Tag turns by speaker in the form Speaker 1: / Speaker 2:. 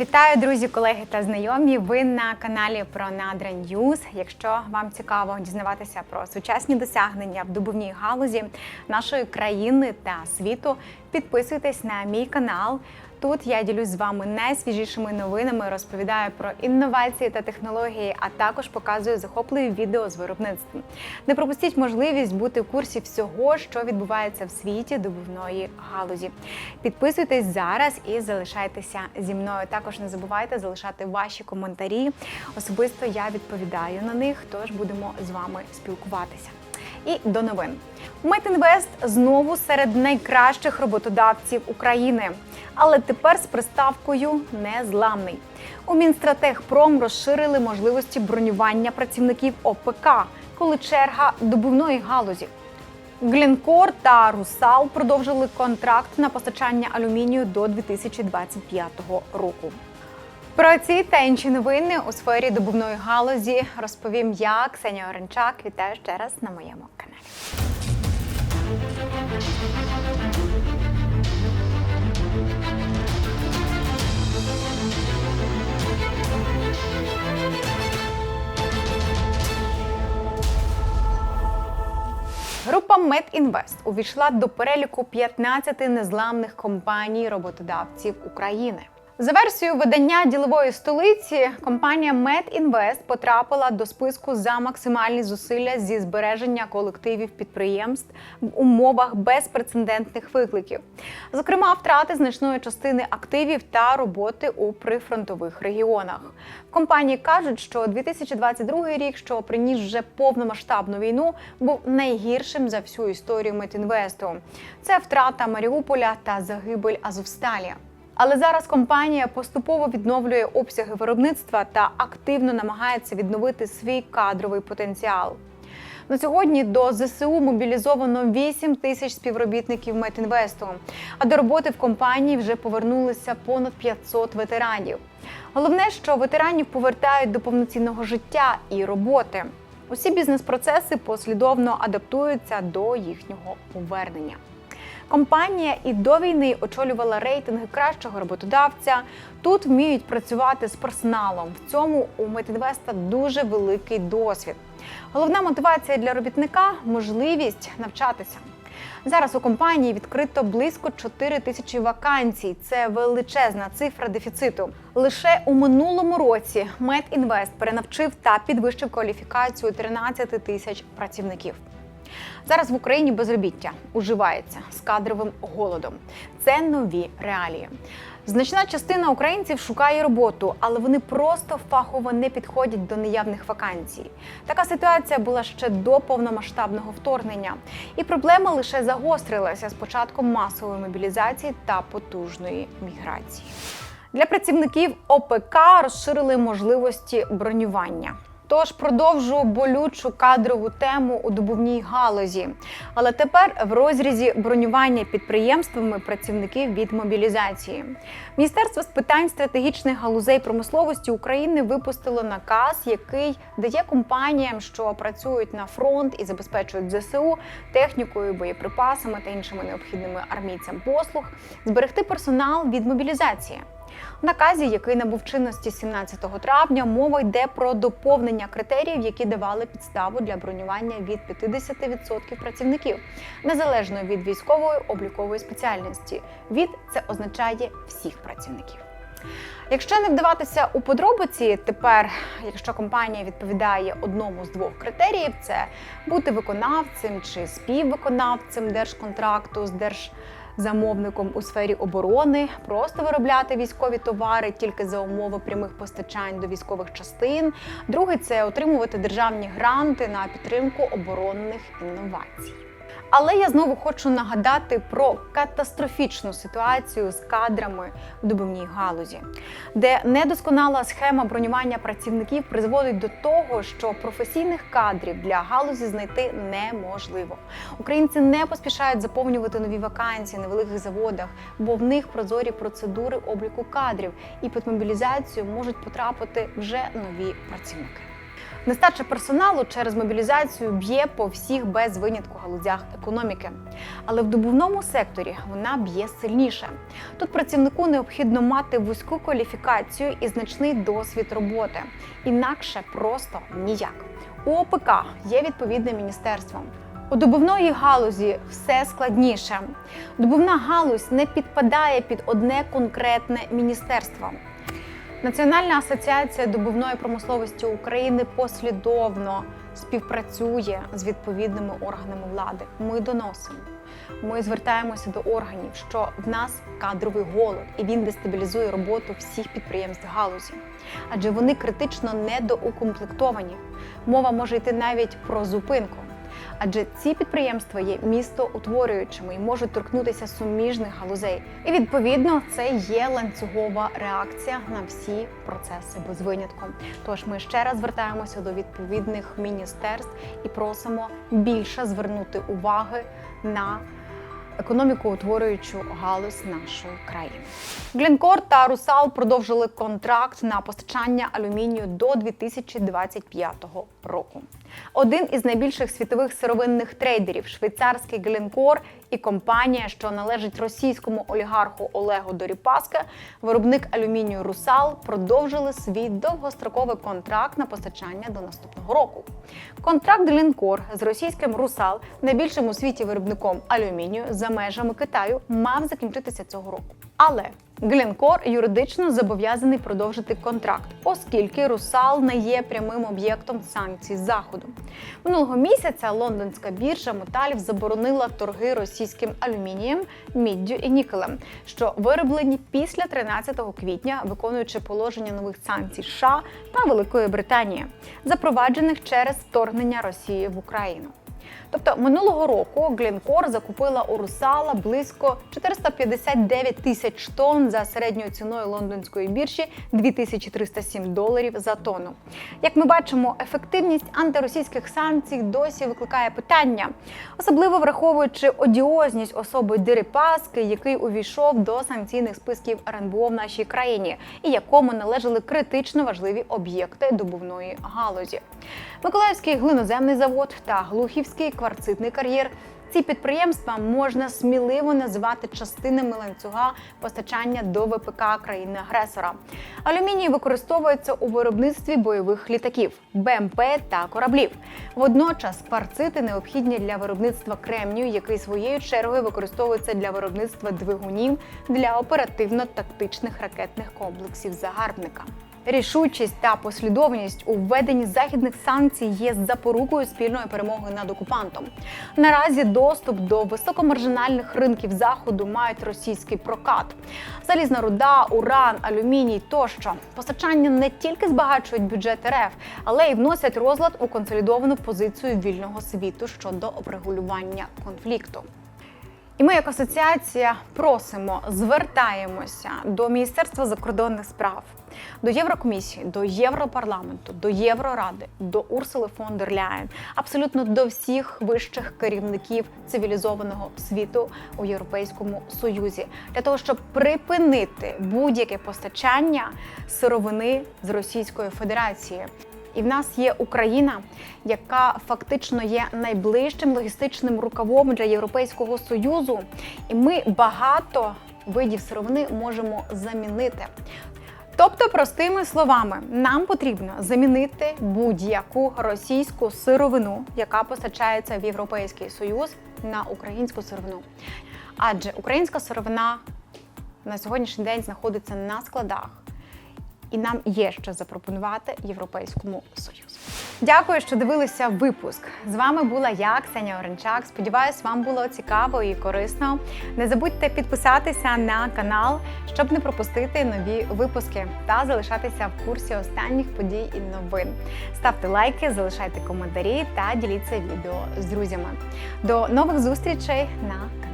Speaker 1: Вітаю, друзі, колеги та знайомі. Ви на каналі про Надра Ньюз. Якщо вам цікаво дізнаватися про сучасні досягнення в добувній галузі нашої країни та світу, підписуйтесь на мій канал. Тут я ділюсь з вами найсвіжішими новинами, розповідаю про інновації та технології, а також показую захопливі відео з виробництвом. Не пропустіть можливість бути в курсі всього, що відбувається в світі добувної галузі. Підписуйтесь зараз і залишайтеся зі мною. Також не забувайте залишати ваші коментарі. Особисто я відповідаю на них, тож будемо з вами спілкуватися. І до новин. Метінвест знову серед найкращих роботодавців України, але тепер з приставкою незламний. У Мінстратегпром розширили можливості бронювання працівників ОПК, коли черга добувної галузі. Глінкор та Русал продовжили контракт на постачання алюмінію до 2025 року. Про ці та інші новини у сфері добувної галузі розповім я, Ксенія Оренчак. Вітаю ще раз на моєму каналі. Група MedInvest увійшла до переліку 15 незламних компаній роботодавців України. За версією видання ділової столиці, компанія MedInvest потрапила до списку за максимальні зусилля зі збереження колективів підприємств в умовах безпрецедентних викликів, зокрема, втрати значної частини активів та роботи у прифронтових регіонах. В компанії кажуть, що 2022 рік, що приніс вже повномасштабну війну, був найгіршим за всю історію Метінвесту. Це втрата Маріуполя та загибель Азовсталі. Але зараз компанія поступово відновлює обсяги виробництва та активно намагається відновити свій кадровий потенціал. На сьогодні до ЗСУ мобілізовано 8 тисяч співробітників Метінвесту, а до роботи в компанії вже повернулися понад 500 ветеранів. Головне, що ветеранів повертають до повноцінного життя і роботи. Усі бізнес-процеси послідовно адаптуються до їхнього повернення. Компанія і до війни очолювала рейтинги кращого роботодавця. Тут вміють працювати з персоналом. В цьому у Метінвеста дуже великий досвід. Головна мотивація для робітника можливість навчатися. Зараз у компанії відкрито близько 4 тисячі вакансій. Це величезна цифра дефіциту. Лише у минулому році Медінвест перенавчив та підвищив кваліфікацію 13 тисяч працівників. Зараз в Україні безробіття уживається з кадровим голодом. Це нові реалії. Значна частина українців шукає роботу, але вони просто фахово не підходять до наявних вакансій. Така ситуація була ще до повномасштабного вторгнення, і проблема лише загострилася з початком масової мобілізації та потужної міграції. Для працівників ОПК розширили можливості бронювання. Тож продовжу болючу кадрову тему у добувній галузі. Але тепер в розрізі бронювання підприємствами працівників від мобілізації. Міністерство з питань стратегічних галузей промисловості України випустило наказ, який дає компаніям, що працюють на фронт і забезпечують ЗСУ технікою, боєприпасами та іншими необхідними армійцям послуг, зберегти персонал від мобілізації. В наказі, який набув чинності 17 травня, мова йде про доповнення критеріїв, які давали підставу для бронювання від 50% працівників, незалежно від військової облікової спеціальності. Від це означає всіх працівників. Якщо не вдаватися у подробиці, тепер, якщо компанія відповідає одному з двох критеріїв, це бути виконавцем чи співвиконавцем держконтракту з держ замовником у сфері оборони, просто виробляти військові товари тільки за умови прямих постачань до військових частин. Друге це отримувати державні гранти на підтримку оборонних інновацій. Але я знову хочу нагадати про катастрофічну ситуацію з кадрами в добувній галузі, де недосконала схема бронювання працівників призводить до того, що професійних кадрів для галузі знайти неможливо. Українці не поспішають заповнювати нові вакансії на великих заводах, бо в них прозорі процедури обліку кадрів, і під мобілізацію можуть потрапити вже нові працівники. Нестача персоналу через мобілізацію б'є по всіх без винятку галузях економіки. Але в добувному секторі вона б'є сильніше. Тут працівнику необхідно мати вузьку кваліфікацію і значний досвід роботи. Інакше просто ніяк. У ОПК є відповідне міністерство. У добувної галузі все складніше. Добувна галузь не підпадає під одне конкретне міністерство. Національна асоціація добувної промисловості України послідовно співпрацює з відповідними органами влади. Ми доносимо. Ми звертаємося до органів, що в нас кадровий голод, і він дестабілізує роботу всіх підприємств галузі, адже вони критично недоукомплектовані. Мова може йти навіть про зупинку. Адже ці підприємства є містоутворюючими і можуть торкнутися суміжних галузей. І відповідно це є ланцюгова реакція на всі процеси без винятку. Тож ми ще раз звертаємося до відповідних міністерств і просимо більше звернути уваги на економіку-утворюючу галузь нашої країни. Глінкор та Русал продовжили контракт на постачання алюмінію до 2025 року. Один із найбільших світових сировинних трейдерів, швейцарський Глінкор і компанія, що належить російському олігарху Олегу Доріпаска, виробник алюмінію Русал, продовжили свій довгостроковий контракт на постачання до наступного року. Контракт Глінкор з російським Русал, найбільшим у світі виробником алюмінію за межами Китаю, мав закінчитися цього року. Але Глінкор юридично зобов'язаний продовжити контракт, оскільки Русал не є прямим об'єктом санкцій заходу. Минулого місяця лондонська біржа металів заборонила торги російським алюмінієм, міддю і нікелем, що вироблені після 13 квітня, виконуючи положення нових санкцій США та Великої Британії, запроваджених через вторгнення Росії в Україну. Тобто минулого року Глінкор закупила у Русала близько 459 тисяч тонн за середньою ціною лондонської біржі 2307 доларів за тонну. Як ми бачимо, ефективність антиросійських санкцій досі викликає питання, особливо враховуючи одіозність особи Дерипаски, який увійшов до санкційних списків РНБО в нашій країні, і якому належали критично важливі об'єкти добувної галузі. Миколаївський глиноземний завод та Глухівський кварцитний кар'єр. Ці підприємства можна сміливо називати частинами ланцюга постачання до ВПК країни-агресора. Алюміній використовується у виробництві бойових літаків, БМП та кораблів. Водночас кварцити необхідні для виробництва кремнію, який своєю чергою використовується для виробництва двигунів для оперативно-тактичних ракетних комплексів загарбника. Рішучість та послідовність у введенні західних санкцій є запорукою спільної перемоги над окупантом. Наразі доступ до високомаржинальних ринків заходу мають російський прокат, залізна руда, уран, алюміній тощо. Постачання не тільки збагачують бюджет РФ, але й вносять розлад у консолідовану позицію вільного світу щодо обрегулювання конфлікту. І ми, як асоціація, просимо, звертаємося до Міністерства закордонних справ, до Єврокомісії, до Європарламенту, до Євроради, до Урсули фон дер Ляєн, абсолютно до всіх вищих керівників цивілізованого світу у Європейському Союзі для того, щоб припинити будь-яке постачання сировини з Російської Федерації. І в нас є Україна, яка фактично є найближчим логістичним рукавом для Європейського союзу, і ми багато видів сировини можемо замінити. Тобто, простими словами, нам потрібно замінити будь-яку російську сировину, яка постачається в Європейський Союз, на українську сировину. Адже українська сировина на сьогоднішній день знаходиться на складах і нам є що запропонувати Європейському Союзу. Дякую, що дивилися випуск. З вами була я, Ксенія Оренчак. Сподіваюсь, вам було цікаво і корисно. Не забудьте підписатися на канал, щоб не пропустити нові випуски та залишатися в курсі останніх подій і новин. Ставте лайки, залишайте коментарі та діліться відео з друзями. До нових зустрічей на каналі.